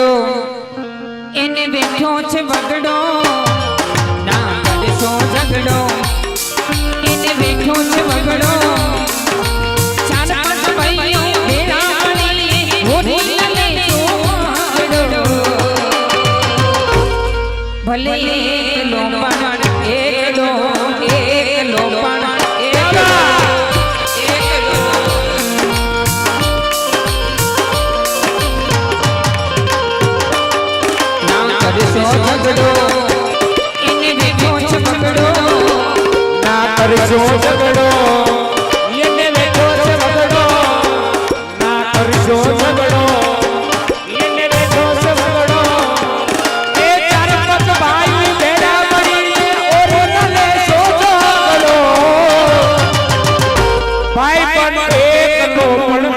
એને બેઠો છે બગડો ના કરશો ઝઘડો. એને બેઠો છે બગડો ચાર પાંચ ભાઈઓ ભલે એકલો કરશો ઝઘડો એને દેખો છો બગડો ના કરજો ઝઘડો, એને દેખો છો બગડો ના કરજો ઝઘડો છે ભાઈ મળીને ઓરે ન ઝઘડો પણ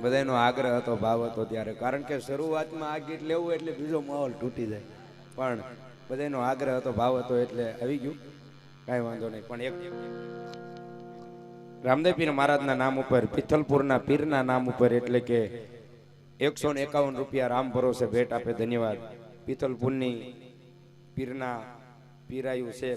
બધાનો આગ્રહ હતો, ભાવ હતો ત્યારે. કારણ કે શરૂઆતમાં આ ગીત લેવું એટલે બીજો માહોલ તૂટી જાય. પણ બધાનો આગ્રહ હતો, ભાવ હતો એટલે આવી ગયું. કાંઈ વાંધો નહીં. પણ એક રામદેવ પીર મહારાજના નામ ઉપર, પિથલપુરના પીરના નામ ઉપર એટલે કે એકસો ને એકાવન રૂપિયા રામ ભરોસે ભેટ આપે, ધન્યવાદ. પિથલપુરની પીરના પીરાયું છે.